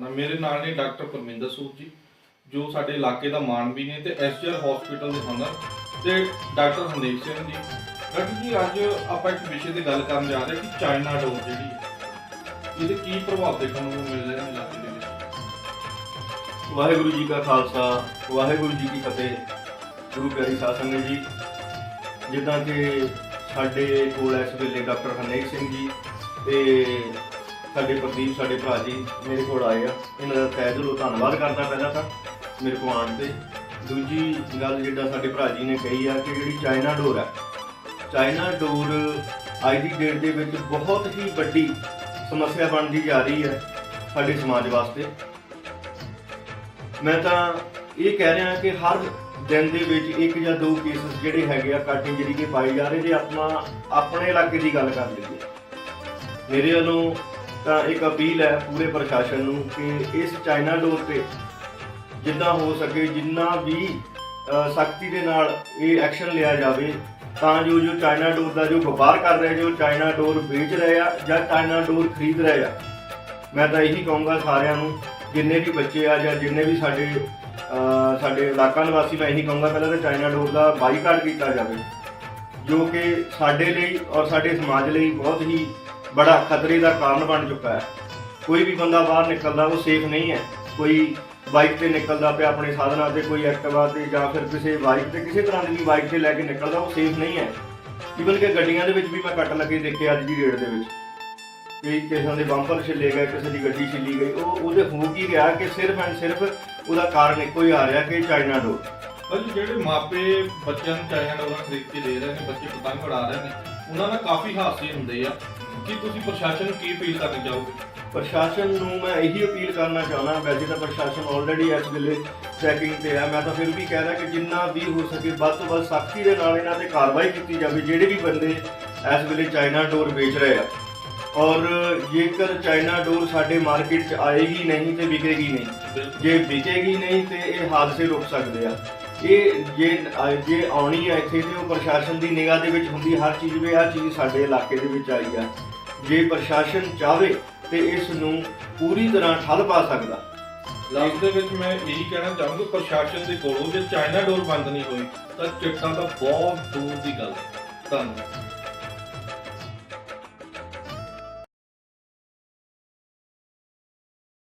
ਨਾ, ਮੇਰੇ ਨਾਲ ਨੇ ਡਾਕਟਰ ਪਰਮਿੰਦਰ ਸੂਦ ਜੀ, ਜੋ ਸਾਡੇ ਇਲਾਕੇ ਦਾ ਮਾਨ ਵੀ ਨੇ ਤੇ ਐਸਜੀਆਰ ਹਸਪੀਟਲ ਦੇ ਓਨਰ ਤੇ ਡਾਕਟਰ ਹਰਨੇਕ ਸਿੰਘ ਜੀ। ਡਾਕਟਰ ਜੀ, ਅੱਜ ਆਪਾਂ ਇੱਕ ਵਿਸ਼ੇ ਤੇ ਗੱਲ ਕਰਨ ਜਾ ਰਹੇ ਕਿ ਚਾਈਨਾ ਡੋਰ ਜਿਹੜੀ ਇਹਦੇ ਕੀ ਪ੍ਰਭਾਵ ਦੇਖਣ ਨੂੰ ਮਿਲ ਰਹੇ ਨੇ ਇਲਾਕੇ ਦੇ ਵਿੱਚ? ਵਾਹਿਗੁਰੂ ਜੀ ਕਾ ਖਾਲਸਾ, ਵਾਹਿਗੁਰੂ ਜੀ ਕੀ ਫਤਿਹ। ਗੁਰੂ ਪਿਆਰੀ ਸਾਧ ਸੰਗਤ ਜੀ, ਜਿੱਦਾਂ ਕਿ ਸਾਡੇ ਕੋਲ ਇਸ ਵੇਲੇ ਡਾਕਟਰ ਹਰਨੇਕ ਸਿੰਘ ਜੀ ਤੇ ਸਾਡੇ ਪ੍ਰਦੀਪ, ਸਾਡੇ ਭਰਾ ਜੀ ਮੇਰੇ ਕੋਲ ਆਏ ਆ। ਇਹਨਾਂ ਦਾ ਤਹਿ ਦਿਲੋਂ ਧੰਨਵਾਦ ਕਰਦਾ ਪਹਿਲਾਂ ਤਾਂ ਮੇਰੇ ਕੋਲ ਆਉਣ ਤੇ। ਦੂਜੀ ਗੱਲ ਜਿਹੜਾ ਸਾਡੇ ਭਰਾ ਜੀ ਨੇ ਕਹੀ ਆ ਕਿ ਜਿਹੜੀ ਚਾਈਨਾ ਡੋਰ ਹੈ ਚਾਈਨਾ ਡੋਰ ਅੱਜ ਦੀ ਡੇਟ ਦੇ ਵਿੱਚ ਬਹੁਤ ਹੀ ਵੱਡੀ ਸਮੱਸਿਆ ਬਣਦੀ ਜਾ ਰਹੀ ਹੈ ਸਾਡੇ ਸਮਾਜ ਵਾਸਤੇ। ਮੈਂ ਤਾਂ ਇਹ ਕਹਿ ਰਿਹਾ ਕਿ ਹਰ ਦਿਨ ਦੇ ਵਿੱਚ ਇੱਕ ਜਾਂ ਦੋ ਕੇਸਸ ਜਿਹੜੇ ਹੈਗੇ ਆ ਕੱਟ ਇੰਜਰੀ ਦੇ ਪਾਏ ਜਾ ਰਹੇ ਜੇ ਆਪਾਂ ਆਪਣੇ ਇਲਾਕੇ ਦੀ ਗੱਲ ਕਰ ਲਈਏ। ਮੇਰੇ ਵੱਲੋਂ ਤਾਂ ਇੱਕ ਅਪੀਲ ਹੈ ਪੂਰੇ ਪ੍ਰਸ਼ਾਸਨ ਨੂੰ ਕਿ ਇਸ ਚਾਈਨਾ ਡੋਰ ਤੇ ਜਿੱਦਾਂ ਹੋ ਸਕੇ ਜਿੰਨਾ ਵੀ ਸਖਤੀ ਦੇ ਨਾਲ ਇਹ ਐਕਸ਼ਨ ਲਿਆ ਜਾਵੇ, ਤਾਂ ਜੋ ਜੋ ਚਾਈਨਾ ਡੋਰ ਦਾ ਜੋ ਵਪਾਰ ਕਰ ਰਹੇ ਜੋ ਚਾਈਨਾ ਡੋਰ ਵੇਚ ਰਹੇ ਆ ਜਾਂ ਚਾਈਨਾ ਡੋਰ ਖਰੀਦ ਰਹੇ ਆ। ਮੈਂ ਤਾਂ ਇਹੀ ਕਹੂੰਗਾ ਸਾਰਿਆਂ ਨੂੰ, ਜਿੰਨੇ ਵੀ ਬੱਚੇ ਆ ਜਾਂ ਜਿੰਨੇ ਵੀ ਸਾਡੇ ਸਾਡੇ ਇਲਾਕਾ ਨਿਵਾਸੀ, ਮੈਂ ਇਹੀ ਕਹੂੰਗਾ ਪਹਿਲਾਂ ਤਾਂ ਚਾਈਨਾ ਡੋਰ ਦਾ ਬਾਈਕਾਟ ਕੀਤਾ ਜਾਵੇ, ਜੋ ਕਿ ਸਾਡੇ ਲਈ ਔਰ ਸਾਡੇ ਸਮਾਜ ਲਈ ਬਹੁਤ ਹੀ ਬੜਾ ਖਤਰੇ ਦਾ ਕਾਰਨ ਬਣ ਚੁੱਕਾ ਹੈ। ਕੋਈ ਵੀ ਬੰਦਾ ਬਾਹਰ ਨਿਕਲਦਾ, ਉਹ ਸੇਫ ਨਹੀਂ ਹੈ। ਕੋਈ ਬਾਈਕ ਤੇ ਨਿਕਲਦਾ ਪਿਆ ਆਪਣੇ ਸਾਧਨਾਂ ਤੇ, ਕੋਈ ਐਕਟਿਵਾ ਤੇ ਜਾਂ ਫਿਰ ਕਿਸੇ ਬਾਈਕ ਤੇ, ਕਿਸੇ ਤਰ੍ਹਾਂ ਦੀ ਵੀ ਬਾਈਕ ਤੇ ਲੈ ਕੇ ਨਿਕਲਦਾ, ਉਹ ਸੇਫ ਨਹੀਂ ਹੈ। ਇਵਨ ਕਿ ਗੱਡੀਆਂ ਦੇ ਵਿੱਚ ਵੀ ਮੈਂ ਕੱਟ ਲੱਗੇ ਦੇਖੇ ਅੱਜ ਦੀ ਡੇਟ ਦੇ ਵਿੱਚ। ਕਈ ਕਿਸੇ ਦੇ ਬੰਪਰ ਛਿੱਲੇ ਗਏ, ਕਿਸੇ ਦੀ ਗੱਡੀ ਛਿੱਲੀ ਗਈ, ਉਹ ਉਹਦੇ ਹੋ ਕੀ ਰਿਹਾ ਕਿ ਸਿਰਫ ਐਂਡ ਸਿਰਫ ਉਹਦਾ ਕਾਰਨ ਇੱਕੋ ਹੀ ਆ ਰਿਹਾ ਕਿ ਚਾਈਨਾ ਡੋਰ ਭਾਜੀ ਜਿਹੜੇ ਮਾਪੇ ਬੱਚਿਆਂ ਨੂੰ ਚਾਈਨਾ ਡੋਰਾਂ ਖਰੀਦ ਕੇ ਦੇ ਰਹੇ ਨੇ, ਬੱਚੇ ਪਤੰਗ ਉਡਾ ਰਹੇ ਨੇ, ਉਹਨਾਂ ਦਾ ਕਾਫੀ ਹਾਦਸੇ ਹੁੰਦੇ ਆ। ਕੀ ਤੁਸੀਂ ਪ੍ਰਸ਼ਾਸਨ ਨੂੰ ਕੀ ਅਪੀਲ ਕਰਨੀ ਚਾਹੋਗੇ? ਪ੍ਰਸ਼ਾਸਨ ਨੂੰ ਮੈਂ ਇਹੀ ਅਪੀਲ ਕਰਨਾ ਚਾਹੁੰਦਾ ਵੈਸੇ ਤਾਂ ਪ੍ਰਸ਼ਾਸਨ ਆਲਰੇਡੀ ਇਸ ਵੇਲੇ ਚੈਕਿੰਗ ਤੇ ਆ। ਮੈਂ ਤਾਂ ਫਿਰ ਵੀ ਕਹਿ ਰਿਹਾ ਕਿ ਜਿੰਨਾ ਵੀ ਹੋ ਸਕੇ ਵੱਧ ਤੋਂ ਵੱਧ ਸਖਤੀ ਦੇ ਨਾਲ ਇਹਨਾਂ ਤੇ ਕਾਰਵਾਈ ਕੀਤੀ ਜਾਵੇ ਜਿਹੜੇ ਵੀ ਬੰਦੇ ਇਸ ਵੇਲੇ ਚਾਈਨਾ ਡੋਰ ਵੇਚ ਰਹੇ ਆ। ਔਰ ਜੇਕਰ ਚਾਈਨਾ ਡੋਰ ਸਾਡੇ ਮਾਰਕੀਟ 'ਚ ਆਏਗੀ ਨਹੀਂ ਤੇ ਵਿਕੇਗੀ ਨਹੀਂ। ਜੇ ਵਿਕੇਗੀ ਨਹੀਂ ਤੇ ਇਹ ਹਾਦਸੇ ਰੁਕ ਸਕਦੇ ਆ। ਇਹ ਜੇ ਜੇ ਆਉਣੀ ਹੈ ਇੱਥੇ ਤੇ ਉਹ ਪ੍ਰਸ਼ਾਸਨ ਦੀ ਨਿਗਾਹ ਦੇ ਵਿੱਚ ਹੁੰਦੀ, ਹਰ ਚੀਜ਼ ਵੀ, ਹਰ ਚੀਜ਼ ਸਾਡੇ ਇਲਾਕੇ ਦੇ ਵਿੱਚ ਆਈ ਆ। ਜੇ ਪ੍ਰਸ਼ਾਸਨ ਚਾਹਵੇ ਤੇ ਇਸ ਨੂੰ ਪੂਰੀ ਤਰ੍ਹਾਂ ਠੱਲ ਪਾ ਸਕਦਾ। ਲਾਸਟ ਦੇ ਵਿੱਚ ਮੈਂ ਇਹੀ ਕਹਿਣਾ ਚਾਹੂੰਗਾ, ਪ੍ਰਸ਼ਾਸਨ ਦੇ ਕੋਲੋਂ ਜੇ ਚਾਈਨਾ ਡੋਰ ਬੰਦ ਨਹੀਂ ਹੋਈ, ਤਾਂ ਚਿੱਟਾਂ ਤਾਂ ਬਹੁਤ ਦੂਰ ਦੀ ਗੱਲ ਹੈ। ਧੰਨਵਾਦ।